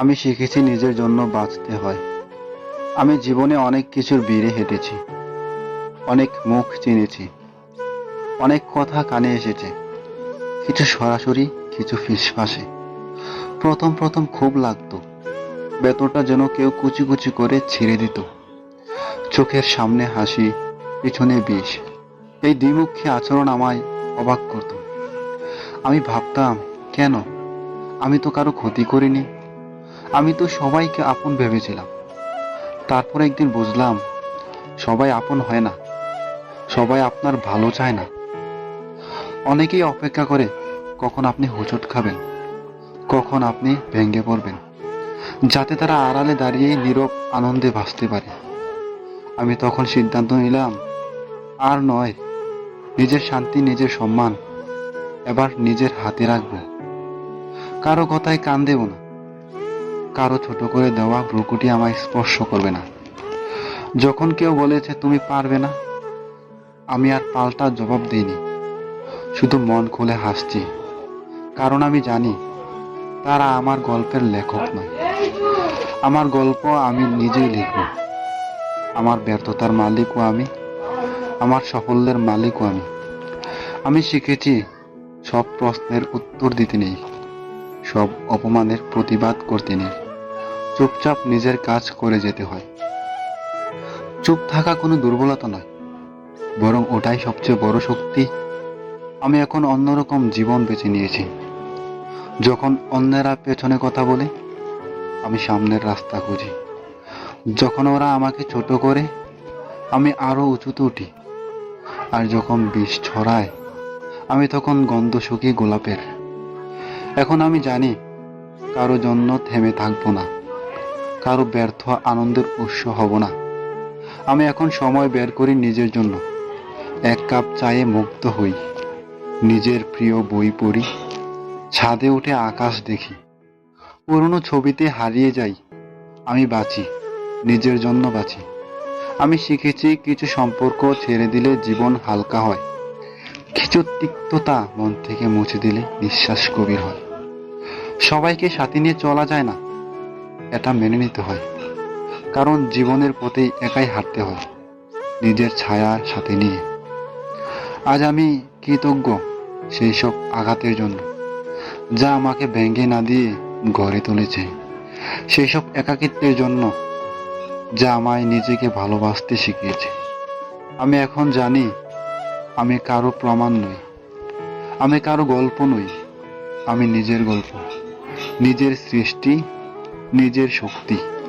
আমি শিখেছি নিজের জন্য বাঁচতে হয়। আমি জীবনে অনেক কিছুর বীরে হেঁটেছি। অনেক মুখ চিনেছি। অনেক কথা কানে এসেছে। কিছু সরাসরি, কিছু ফিসফাসে। প্রথম প্রথম খুব লাগতো। বেতনটা যেন কেউ কুচি কুচি করে ছিঁড়ে দিত। চোখের সামনে হাসি, পিছনে বিষ। এই দ্বিমুখী আচরণ আমায় অবাক করত। আমি ভাবতাম, কেন? আমি তো কারও ক্ষতি করিনি। আমি তো সবাইকে আপন ভেবেছিলাম। তারপর একদিন বুঝলাম, সবাই আপন হয় না। সবাই আপনার ভালো চায় না। অনেকেই অপেক্ষা করে, কখন আপনি হোঁচট খাবেন, কখন আপনি ভেঙে পড়বেন, যাতে তারা আড়ালে দাঁড়িয়ে নীরব আনন্দে ভাসতে পারে। আমি তখন সিদ্ধান্ত নিলাম, আর নয়, নিজের শান্তি, নিজের সম্মান এবার নিজের হাতে রাখব। কারও কথায় কান দেব না। কারও ছোট করে দেওয়া ভ্রুকুটি আমায় স্পর্শ করবে না। যখন কেউ বলেছে, তুমি পারবে না, আমি আর পাল্টা জবাব দিইনি। শুধু মন খুলে হাসছি। কারণ আমি জানি, তারা আমার গল্পের লেখক নয়। আমার গল্প আমি নিজেই লিখব। আমার ব্যর্থতার মালিকও আমি, আমার সাফল্যের মালিকও আমি। আমি শিখেছি, সব প্রশ্নের উত্তর দিতে নেই, সব অপমানের প্রতিবাদ করতে নেই। চুপচাপ নিজের কাজ করে যেতে হয়। চুপ থাকা কোনো দুর্বলতা নয়, বরং ওটাই সবচেয়ে বড় শক্তি। আমি এখন অন্যরকম জীবন বেছে নিয়েছি। যখন অন্যেরা পেছনে কথা বলে, আমি সামনের রাস্তা খুঁজি। যখন ওরা আমাকে ছোট করে, আমি আরও উঁচুতে উঠি। আর যখন বিষ ছড়ায়, আমি তখন গন্ধ শুকি গোলাপের। এখন আমি জানি, কারও জন্য থেমে থাকব না। কারও ব্যর্থ আনন্দের উৎস হব না। আমি এখন সময় বের করি নিজের জন্য। এক কাপ চায়ে মুগ্ধ হই। নিজের প্রিয় বই পড়ি। ছাদে উঠে আকাশ দেখি। পুরনো ছবিতে হারিয়ে যাই। আমি বাঁচি। নিজের জন্য বাঁচি। আমি শিখেছি কিছু সম্পর্ক ছেড়ে দিলে জীবন হালকা হয়। কিছু তিক্ততা মন থেকে মুছে দিলে নিঃশ্বাস গভীর হয়। সবাইকে সাথে নিয়ে চলা যায় না। এটা মেনে নিতে হয়। কারণ জীবনের পথে একাই হাঁটতে হয়, নিজের ছায়ার সাথে নিয়ে। আজ আমি কৃতজ্ঞ সেই সব আঘাতের জন্য, যা আমাকে ভেঙে না দিয়ে গড়ে তুলেছে। সেই সব একাকিত্বের জন্য, যা আমায় নিজেকে ভালোবাসতে শিখিয়েছে। আমি এখন জানি, আমি কারও প্রমাণ নই। আমি কারও গল্প নই, আমি নিজের গল্প, নিজের সৃষ্টি নিজের শক্তি।